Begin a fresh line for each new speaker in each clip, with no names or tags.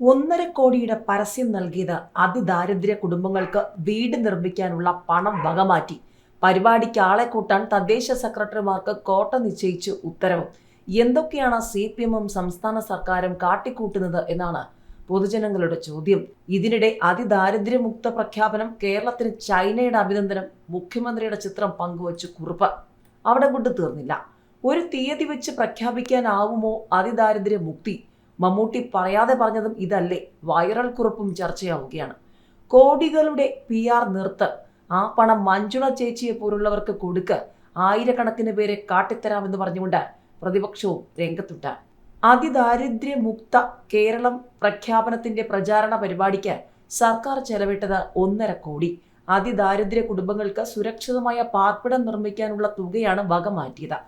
ഒന്നര കോടിയുടെ പരസ്യം നൽകിയത് അതിദാരിദ്ര്യ കുടുംബങ്ങൾക്ക് വീട് നിർമ്മിക്കാനുള്ള പണം വകമാറ്റി. പരിപാടിക്ക് ആളെ കൂട്ടാൻ തദ്ദേശ സെക്രട്ടറിമാർക്ക് കോട്ട നിശ്ചയിച്ച് ഉത്തരവ്. എന്തൊക്കെയാണ് സി പി എമ്മും സംസ്ഥാന സർക്കാരും കാട്ടിക്കൂട്ടുന്നത് എന്നാണ് പൊതുജനങ്ങളുടെ ചോദ്യം. ഇതിനിടെ അതിദാരിദ്ര്യമുക്ത പ്രഖ്യാപനം കേരളത്തിന് ചൈനയുടെ അഭിനന്ദനം മുഖ്യമന്ത്രിയുടെ ചിത്രം പങ്കുവച്ചു കുറിപ്പ്. അവിടെ കൊണ്ട് തീർന്നില്ല. ഒരു തീയതി വെച്ച് പ്രഖ്യാപിക്കാനാവുമോ അതിദാരിദ്ര്യ മുക്തി മമ്മൂട്ടി പറയാതെ പറഞ്ഞതും ഇതല്ലേ. വൈറൽ കുറിപ്പും ചർച്ചയാവുകയാണ്. കോടികളുടെ പി ആർ നിർത്ത് ആ പണം മഞ്ജുള ചേച്ചിയെ പോലുള്ളവർക്ക് കൊടുക്ക്. ആയിരക്കണക്കിന് പേരെ കാട്ടിത്തരാമെന്ന് പറഞ്ഞുകൊണ്ട് പ്രതിപക്ഷവും രംഗത്തുണ്ട്. അതിദാരിദ്ര്യമുക്ത കേരളം പ്രഖ്യാപനത്തിന്റെ പ്രചാരണ പരിപാടിക്ക് സർക്കാർ ചെലവിട്ടത് ഒന്നര കോടി. അതിദാരിദ്ര്യ കുടുംബങ്ങൾക്ക് സുരക്ഷിതമായ പാർപ്പിടം നിർമ്മിക്കാനുള്ള തുകയാണ് വക മാറ്റിയത്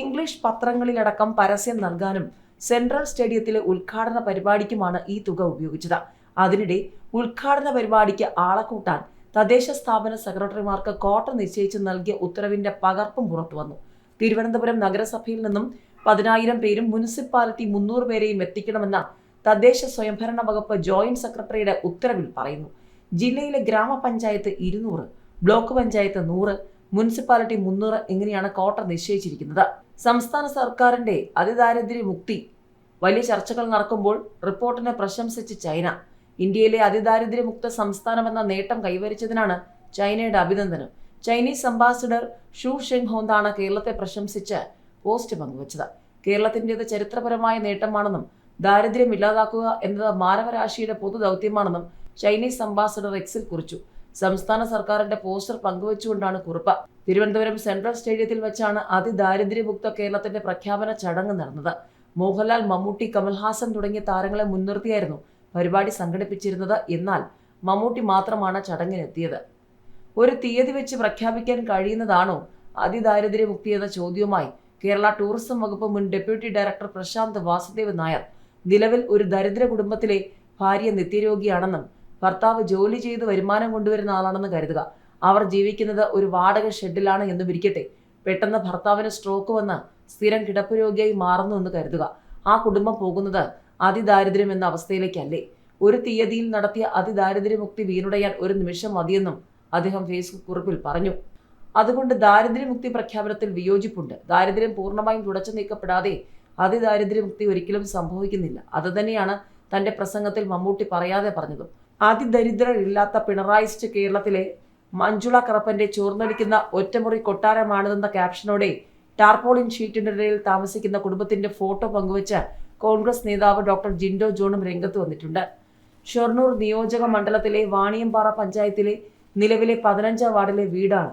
ഇംഗ്ലീഷ് പത്രങ്ങളിലടക്കം പരസ്യം നൽകാനും സെൻട്രൽ സ്റ്റേഡിയത്തിലെ ഉദ്ഘാടന പരിപാടിക്കുമാണ് ഈ തുക ഉപയോഗിച്ചത്. അതിനിടെ ഉദ്ഘാടന പരിപാടിക്ക് ആളെ കൂട്ടാൻ തദ്ദേശ സ്ഥാപന സെക്രട്ടറിമാർക്ക് കോട്ട നിശ്ചയിച്ച് നൽകിയ ഉത്തരവിന്റെ പകർപ്പും പുറത്തുവന്നു തിരുവനന്തപുരം നഗരസഭയിൽ നിന്നും പതിനായിരം പേരും മുനിസിപ്പാലിറ്റി മുന്നൂറ് പേരെയും എത്തിക്കണമെന്ന തദ്ദേശ സ്വയംഭരണ വകുപ്പ് ജോയിന്റ് സെക്രട്ടറിയുടെ ഉത്തരവിൽ പറയുന്നു. ജില്ലയിലെ ഗ്രാമപഞ്ചായത്ത് ഇരുന്നൂറ് ബ്ലോക്ക് പഞ്ചായത്ത് നൂറ് മുനിസിപ്പാലിറ്റി മുന്നൂറ് എങ്ങനെയാണ് കോട്ട നിശ്ചയിച്ചിരിക്കുന്നത്? സംസ്ഥാന സർക്കാരിന്റെ അതിദാരിദ്ര്യ മുക്തി വലിയ ചർച്ചകൾ നടക്കുമ്പോൾ റിപ്പോർട്ടിനെ പ്രശംസിച്ച് ചൈന. ഇന്ത്യയിലെ അതിദാരിദ്ര്യമുക്ത സംസ്ഥാനമെന്ന നേട്ടം കൈവരിച്ചതിനാണ് ചൈനയുടെ അഭിനന്ദനം. ചൈനീസ് അംബാസിഡർ ഷൂ ഷെങ് ഹോന്താണ് കേരളത്തെ പ്രശംസിച്ച് പോസ്റ്റ് പങ്കുവച്ചത്. കേരളത്തിന്റെത് ചരിത്രപരമായ നേട്ടമാണെന്നും ദാരിദ്ര്യം ഇല്ലാതാക്കുക എന്നത് മാനവരാശിയുടെ പൊതു ദൗത്യമാണെന്നും ചൈനീസ് അംബാസിഡർ എക്സിൽ കുറിച്ചു. സംസ്ഥാന സർക്കാരിന്റെ പോസ്റ്റർ പങ്കുവച്ചുകൊണ്ടാണ് കുറിപ്പ്. തിരുവനന്തപുരം സെൻട്രൽ സ്റ്റേഡിയത്തിൽ വെച്ചാണ് അതിദാരിദ്ര്യമുക്ത കേരളത്തിന്റെ പ്രഖ്യാപന ചടങ്ങ് നടന്നത്. മോഹൻലാൽ മമ്മൂട്ടി കമൽഹാസൻ തുടങ്ങിയ താരങ്ങളെ മുൻനിർത്തിയായിരുന്നു പരിപാടി സംഘടിപ്പിച്ചിരുന്നത്. എന്നാൽ മമ്മൂട്ടി മാത്രമാണ് ചടങ്ങിനെത്തിയത് ഒരു തീയതി വെച്ച് പ്രഖ്യാപിക്കാൻ കഴിയുന്നതാണോ അതിദാരിദ്ര്യമുക്തി എന്ന ചോദ്യവുമായി കേരള ടൂറിസം വകുപ്പ് മുൻ ഡെപ്യൂട്ടി ഡയറക്ടർ പ്രശാന്ത് വാസുദേവ് നായർ നിലവിൽ ഒരു ദരിദ്ര കുടുംബത്തിലെ ഭാര്യ നിത്യരോഗിയാണെന്നും ഭർത്താവ് ജോലി ചെയ്ത് വരുമാനം കൊണ്ടുവരുന്ന ആളാണെന്ന് കരുതുക. അവർ ജീവിക്കുന്നത് ഒരു വാടക ഷെഡിലാണ് എന്ന് വിരിക്കട്ടെ പെട്ടെന്ന് ഭർത്താവിന് സ്ട്രോക്ക് വന്ന് സ്ഥിരം കിടപ്പ് രോഗിയായി മാറുന്നു എന്ന് കരുതുക. ആ കുടുംബം പോകുന്നത് അതിദാരിദ്ര്യം എന്ന അവസ്ഥയിലേക്കല്ലേ. ഒരു തീയതിയിൽ നടത്തിയ അതിദാരിദ്ര്യമുക്തി വീണുടയാൻ ഒരു നിമിഷം മതിയെന്നും അദ്ദേഹം ഫേസ്ബുക്ക് കുറിപ്പിൽ പറഞ്ഞു. അതുകൊണ്ട് ദാരിദ്ര്യമുക്തി പ്രഖ്യാപനത്തിൽ വിയോജിപ്പുണ്ട്. ദാരിദ്ര്യം പൂർണമായും തുടച്ചു നീക്കപ്പെടാതെ അതിദാരിദ്ര്യമുക്തി ഒരിക്കലും സംഭവിക്കുന്നില്ല. അതുതന്നെയാണ് തന്റെ പ്രസംഗത്തിൽ മമ്മൂട്ടി പറയാതെ പറഞ്ഞതും. അതിദരിദ്രരില്ലാത്ത പിണറായിസ്റ്റ് കേരളത്തിലെ മഞ്ജുള കറപ്പന്റെ ചോർന്നൊലിക്കുന്ന ഒറ്റമുറി കൊട്ടാരമാണിതെന്ന ക്യാപ്ഷനോടെ ടാർപോളിൻ ഷീറ്റിനിടയിൽ താമസിക്കുന്ന കുടുംബത്തിന്റെ ഫോട്ടോ പങ്കുവച്ച് കോൺഗ്രസ് നേതാവ് ഡോക്ടർ ജിൻഡോ ജോണും രംഗത്ത് വന്നിട്ടുണ്ട്. ഷൊർണൂർ നിയോജക മണ്ഡലത്തിലെ വാണിയമ്പാറ പഞ്ചായത്തിലെ നിലവിലെ പതിനഞ്ചാം വാർഡിലെ വീടാണ്.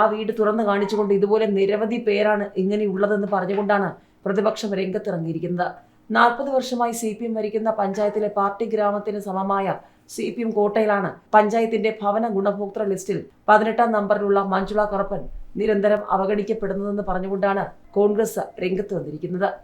ആ വീട് തുറന്നു കാണിച്ചുകൊണ്ട് ഇതുപോലെ നിരവധി പേരാണ് ഇങ്ങനെയുള്ളതെന്ന് പറഞ്ഞുകൊണ്ടാണ് പ്രതിപക്ഷം രംഗത്തിറങ്ങിയിരിക്കുന്നത്. നാൽപ്പത് വർഷമായി സി പി എം ഭരിക്കുന്ന പഞ്ചായത്തിലെ പാർട്ടി ഗ്രാമത്തിന് സമമായ സി പി എം കോട്ടയിലാണ് പഞ്ചായത്തിന്റെ ഭവന ഗുണഭോക്തൃ ലിസ്റ്റിൽ പതിനെട്ടാം നമ്പറിലുള്ള മഞ്ജുള കറപ്പൻ നിരന്തരം അവഗണിക്കപ്പെടുന്നതെന്ന് പറഞ്ഞുകൊണ്ടാണ് കോൺഗ്രസ് രംഗത്ത് വന്നിരിക്കുന്നത്.